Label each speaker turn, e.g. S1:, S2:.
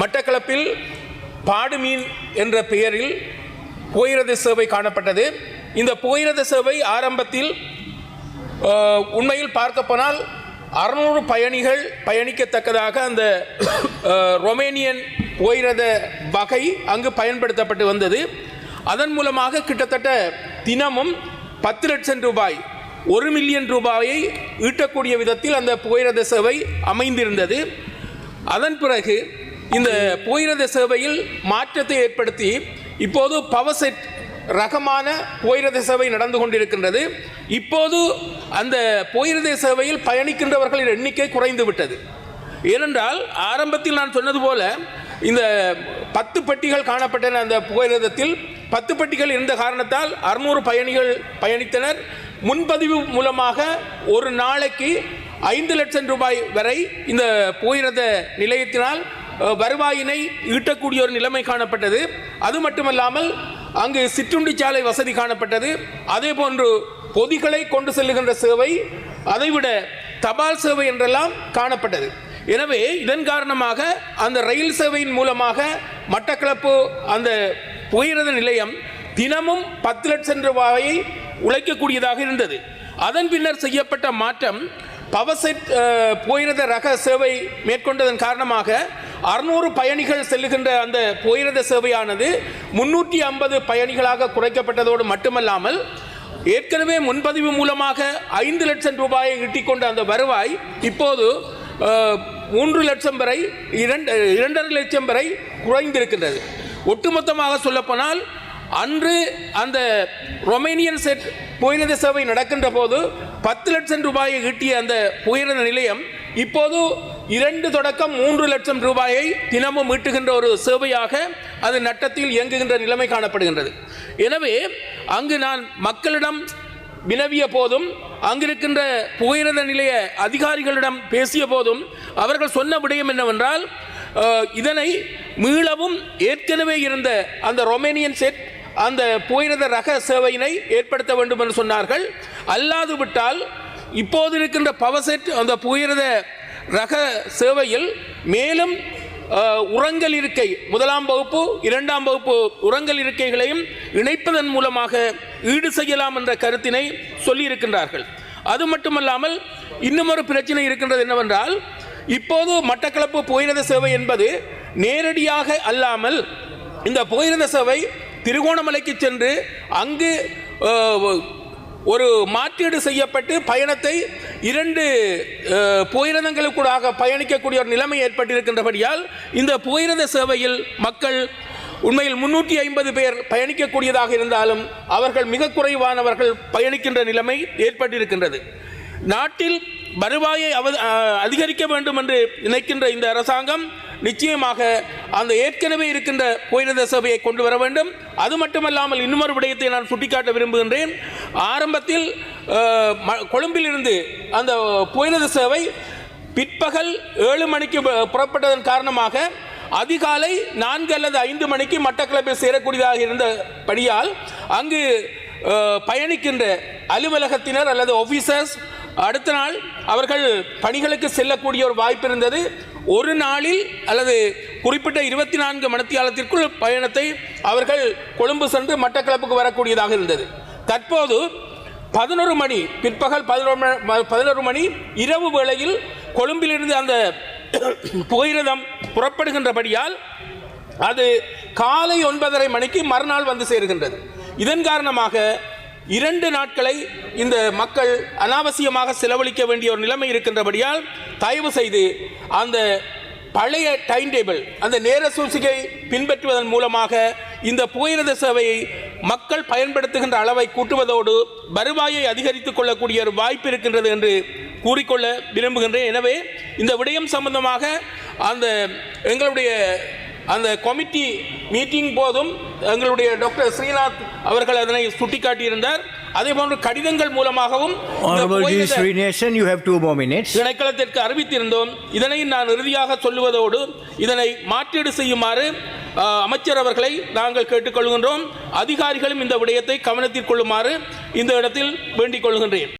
S1: மட்டக்களப்பில் பாடுமீன் என்ற பெயரில் போயிரத சேவை காணப்பட்டது. இந்த போயிரத சேவை ஆரம்பத்தில் உண்மையில் உண்மையில் பார்க்கப்போனால் அறுநூறு பயணிகள் பயணிக்கத்தக்கதாக அந்த ரொமேனியன் போயிரத வகை அங்கு பயன்படுத்தப்பட்டு வந்தது. அதன் மூலமாக கிட்டத்தட்ட தினமும் பத்து லட்சம் ரூபாய் ஒரு மில்லியன் ரூபாயை ஈட்டக்கூடிய விதத்தில் அந்த போயிரத சேவை அமைந்திருந்தது. அதன் பிறகு இந்த போயிரத சேவையில் மாற்றத்தை ஏற்படுத்தி இப்போது பவர்செட் ரகமான போயிரத சேவை நடந்து கொண்டிருக்கின்றது. இப்போது அந்த போயிரத சேவையில் பயணிக்கின்றவர்களின் எண்ணிக்கை குறைந்து விட்டது. ஏனென்றால் ஆரம்பத்தில் நான் சொன்னது போல இந்த பத்து பெட்டிகள் காணப்பட்டன அந்த புகையிரதத்தில். பத்து பெட்டிகள் இருந்த காரணத்தால் அறுநூறு பயணிகள் பயணித்தனர். முன்பதிவு மூலமாக ஒரு நாளைக்கு ஐந்து லட்சம் ரூபாய் வரை இந்த புகையிரத நிலையத்தினால் வருவாயினை ஈட்டக்கூடிய ஒரு நிலைமை காணப்பட்டது. அது மட்டுமல்லாமல் அங்கு சிற்றுண்டி சாலை வசதி காணப்பட்டது. அதே போன்று பொதிகளை கொண்டு செல்லுகின்ற சேவை அதைவிட தபால் சேவை என்றெல்லாம் காணப்பட்டது. எனவே இதன் காரணமாக அந்த ரயில் சேவையின் மூலமாக மட்டக்களப்பு அந்த புகையிரத நிலையம் தினமும் பத்து லட்சம் ரூபாயை உழைக்கக்கூடியதாக இருந்தது. அதன் பின்னர் செய்யப்பட்ட மாற்றம் பவர்செட் புகையிரத ரக சேவை மேற்கொண்டதன் காரணமாக அறுநூறு பயணிகள் செல்லுகின்ற அந்த போயிரத சேவையானது முன்னூற்றி ஐம்பது பயணிகளாக குறைக்கப்பட்டதோடு மட்டுமல்லாமல் ஏற்கனவே முன்பதிவு மூலமாக ஐந்து லட்சம் ரூபாயை ஈட்டிக்கொண்ட அந்த வருவாய் இப்போது மூன்று லட்சம் வரை இரண்டு இரண்டரை லட்சம் வரை குறைந்திருக்கின்றது. ஒட்டுமொத்தமாக சொல்லப்போனால் அன்று அந்த ரொமேனியன் செட் புயலத சேவை நடக்கின்ற போது பத்து லட்சம் ரூபாயை ஈட்டிய அந்த புயரத நிலையம் இப்போது இரண்டு தொடக்கம் மூன்று லட்சம் ரூபாயை தினமும் ஈட்டுகின்ற ஒரு சேவையாக அது நட்டத்தில் இயங்குகின்ற நிலைமை காணப்படுகின்றது. எனவே அங்கு நான் மக்களிடம் வினவிய போதும் அங்கிருக்கின்ற புகையிரத நிலைய அதிகாரிகளிடம் பேசிய போதும் அவர்கள் சொன்ன விடயம் என்னவென்றால் இதனை மீளவும் ஏற்கனவே இருந்த அந்த ரொமேனியன் செட் அந்த புகையிரத ரக சேவையினை ஏற்படுத்த வேண்டும் என்று சொன்னார்கள். அல்லாது விட்டால் இப்போது இருக்கின்ற பவர் செட் அந்த புகையிரத ரக சேவையில் மேலும் உரங்கள் இருக்கை முதலாம் வகுப்பு இரண்டாம் வகுப்பு உரங்கள் இருக்கைகளையும் இணைப்பதன் மூலமாக ஈடு செய்யலாம் என்ற கருத்தினை சொல்லியிருக்கின்றார்கள். அது மட்டுமல்லாமல் இன்னும் ஒரு பிரச்சனை இருக்கின்றது என்னவென்றால் இப்போது மட்டக்களப்பு புகையிரத சேவை என்பது நேரடியாக அல்லாமல் இந்த புகையிரத சேவை திருகோணமலைக்கு சென்று அங்கு ஒரு மாற்றீடு செய்யப்பட்டு பயணத்தை இரண்டு அஹ், பயணிக்கக்கூடிய ஒரு நிலைமை ஏற்பட்டிருக்கின்றபடியால் இந்த புயரத சேவையில் மக்கள் உண்மையில் முன்னூற்றி ஐம்பது பேர் பயணிக்கக்கூடியதாக இருந்தாலும் அவர்கள் மிக குறைவானவர்கள் பயணிக்கின்ற நிலைமை ஏற்பட்டிருக்கின்றது. நாட்டில் வருவாயை அவ- அதிகரிக்க வேண்டும் என்று நினைக்கின்ற இந்த அரசாங்கம் நிச்சயமாக அந்த ஏற்கனவே இருக்கின்ற புயலித சபையை கொண்டு வர வேண்டும். அது மட்டுமல்லாமல் இன்னொரு விடயத்தை நான் சுட்டிக்காட்ட விரும்புகின்றேன். ஆரம்பத்தில் ம- கொழும்பிலிருந்து அந்த புயலித சேவை பிற்பகல் ஏழு மணிக்கு புறப்பட்டதன் காரணமாக அதிகாலை நான்கு அல்லது ஐந்து மணிக்கு மட்டக்களப்பில் சேரக்கூடியதாக இருந்தபடியால் அங்கு பயணிக்கின்ற அலுவலகத்தினர் அல்லது ஆஃபீஸர்ஸ் அடுத்த நாள் அவர்கள் பணிகளுக்கு செல்லக்கூடிய ஒரு வாய்ப்பு இருந்தது. ஒரு நாளில் அல்லது குறிப்பிட்ட இருபத்தி நான்கு மணித்தியாலத்திற்குள் பயணத்தை அவர்கள் கொழும்பு சென்று மட்டக்களப்புக்கு வரக்கூடியதாக இருந்தது. தற்போது பதினொரு மணி பிற்பகல் பதினொரு பதினொரு மணி இரவு வேளையில் கொழும்பிலிருந்து அந்த புகையிரதம் புறப்படுகின்றபடியால் அது காலை ஒன்பதரை மணிக்கு மறுநாள் வந்து சேருகின்றது. இதன் காரணமாக இரண்டு நாட்களை இந்த மக்கள் அனாவசியமாக செலவழிக்க வேண்டிய ஒரு நிலைமை இருக்கின்றபடியால் தயவு செய்து அந்த பழைய டைம் டேபிள் அந்த நேர சூழ்ச்சியை பின்பற்றுவதன் மூலமாக இந்த புகையிரத சேவையை மக்கள் பயன்படுத்துகின்ற அளவை கூட்டுவதோடு வருவாயை அதிகரித்துக் கொள்ளக்கூடிய ஒரு வாய்ப்பு இருக்கின்றது என்று கூறிக்கொள்ள விரும்புகின்றேன். எனவே இந்த விடயம் சம்பந்தமாக அந்த எங்களுடைய அந்த கமிட்டி மீட்டிங் போதும் எங்களுடைய டாக்டர் ஸ்ரீநாத் அவர்கள் அதனை சுட்டிக்காட்டியிருந்தார். அதே போன்று கடிதங்கள் மூலமாகவும். திணைக்களத்திற்கு அறிவித்திருந்தோம். இதனை நான் இறுதியாக சொல்லுவதோடு இதனை மாற்றீடு செய்யுமாறு அமைச்சர் அவர்களை நாங்கள் கேட்டுக்கொள்கின்றோம். அதிகாரிகளும் இந்த விடயத்தை கவனத்தில் கொள்ளுமாறு இந்த இடத்தில் வேண்டிக் கொள்கின்றேன்.